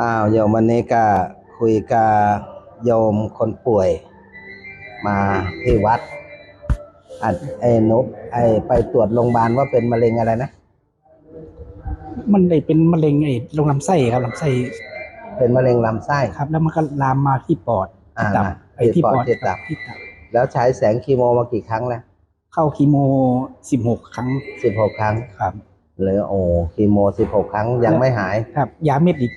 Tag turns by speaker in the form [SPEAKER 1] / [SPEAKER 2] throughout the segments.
[SPEAKER 1] อ้าวโยมวันนี้ก็คุยกับโยมคนป่วย มาที่วัด อัดไอ้นุกไอ้ไปตรวจโรงพยาบาลว่าเป็นมะเร็งอะไรนะ
[SPEAKER 2] มันได้เป็นมะเร็งไอ้ลงลำไส้ครับลำไส้
[SPEAKER 1] เป็นมะเร็งลำไส้
[SPEAKER 2] ครับ แล้วมันก็ลามมาที่ปอด
[SPEAKER 1] อ่า
[SPEAKER 2] ที่ตับไอ้ที่ปอด
[SPEAKER 1] ที่ตับ
[SPEAKER 2] ที่ตับ
[SPEAKER 1] แล้วใช้แสงคีโมมากี่ครั้งแล้ว
[SPEAKER 2] เข้าคีโมสิบหกครั้ง
[SPEAKER 1] สิบหกครั้ง
[SPEAKER 2] ครับ
[SPEAKER 1] หรือโอ้คีโมสิบหกครั้งยังไม่หาย
[SPEAKER 2] ครับ ยาเม็ดอีก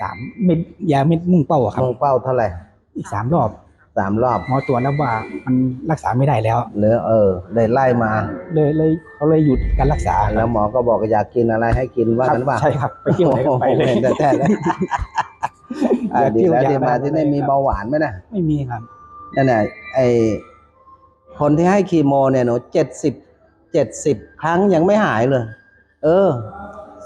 [SPEAKER 2] สามเม็ดยาเม็ดมุ่งเป้าอะครับ
[SPEAKER 1] มุ่งเป้าเท่าไหร่
[SPEAKER 2] อีกสามรอบ
[SPEAKER 1] สามรอบ
[SPEAKER 2] หมอตรวจแล้วว่ามันรักษาไม่ได้แล้ว
[SPEAKER 1] หรือเออเลยไล่มา
[SPEAKER 2] เลยเลยเขาเลยหยุดการรักษา
[SPEAKER 1] แล้วหมอก็บอกอยากกินอะไรให้กินว่า
[SPEAKER 2] ครับ
[SPEAKER 1] กันว่า
[SPEAKER 2] ใช่ครับไปเที่ยวไหนก็ไปเลย
[SPEAKER 1] โอ้โหแต่แต่อ่า
[SPEAKER 2] อยาก
[SPEAKER 1] ดี
[SPEAKER 2] เที่ยว
[SPEAKER 1] แล้ว
[SPEAKER 2] อยาก
[SPEAKER 1] ที่มา
[SPEAKER 2] อะไร
[SPEAKER 1] ที่นี่มี
[SPEAKER 2] ครับ
[SPEAKER 1] เบาหวานไหมนะ
[SPEAKER 2] ไม่มีครับ
[SPEAKER 1] นั่นแหละไอคนที่ให้คีโมเนี่ยหนูเจ็ดสิบเจ็ดสิบครั้งยังไม่หายเลย เออ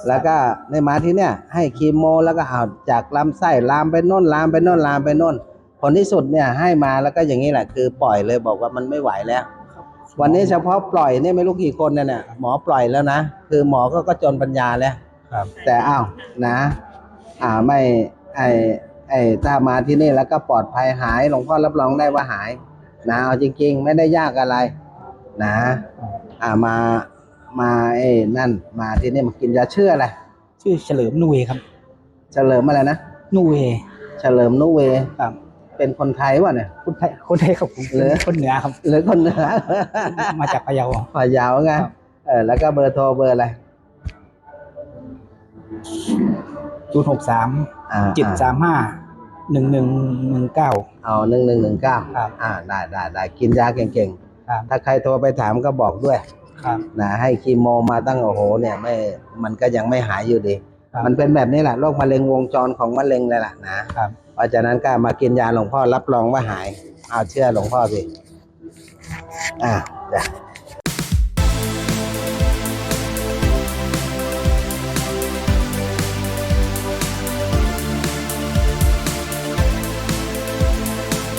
[SPEAKER 1] แล้วก็ในมาที่เนี่ยให้คีโม แล้วก็เอาจากลำไส้ลามไปโน่นลามไปโน่นลามไปโน่นผลที่สุดเนี่ยให้มาแล้วก็อย่างนี้แหละคือปล่อยเลยบอกว่ามันไม่ไหวแล้ว วันนี้เฉพาะปล่อยเนี่ยไม่รู้กี่คนเนี่ยนะหมอปล่อยแล้วนะ คือหมอก็ก็จนปัญญาแล้ว
[SPEAKER 2] ครับ
[SPEAKER 1] แต่อ้าวนะ อ่าไม่ไอไอถ้ามาที่นี่แล้วก็ปลอดภัยหายหลวงพ่อรับรองได้ว่าหายนะเอาจริง ๆ ไม่ได้ยากอะไร นะ อ่ามา มาไอ้นั่น มาที่นี่มากินยาเชื่ออะไร
[SPEAKER 2] ชื่อเฉลิมนุเวครับ
[SPEAKER 1] เฉลิมอะไรนะ
[SPEAKER 2] นุเว
[SPEAKER 1] เฉลิมนุเว
[SPEAKER 2] ครับ
[SPEAKER 1] เป็นคนไทยวะเนี่ย
[SPEAKER 2] คนไทยคนไทยครับผม
[SPEAKER 1] เหรอ
[SPEAKER 2] คนเหนือครับ
[SPEAKER 1] หรือคนเหนือ
[SPEAKER 2] มาจากพะเยา
[SPEAKER 1] พอยาวไง
[SPEAKER 2] ครับ
[SPEAKER 1] เออแล้วก็เบอร์โทรเบอร์อะไร
[SPEAKER 2] ศูนย์หกสาม
[SPEAKER 1] อ่า
[SPEAKER 2] เจ็ดสามห้าหนึ่งหนึ่งหนึ่งเก้า
[SPEAKER 1] เอาหนึ่งหนึ่งหนึ่งเก้า
[SPEAKER 2] ครับ
[SPEAKER 1] อ่าได้ได้ได้กินยาเก่ง
[SPEAKER 2] ครับ
[SPEAKER 1] ๆถ้าใครโทรไปถามก็บอกด้วย
[SPEAKER 2] ครับ
[SPEAKER 1] นะให้คีโมมาตั้งโอ้โหเนี่ยไม่มันก็ยังไม่หายอยู่ดี
[SPEAKER 2] ครับ
[SPEAKER 1] มันเป็นแบบนี้แหละโรคมะเร็งวงจรของมะเร็งเลยล่ะนะครับ เพราะฉะนั้นก็มากินยาหลวงพ่อรับรองว่าหายเอาเชื่อหลวงพ่อสิอ่าจ้ะ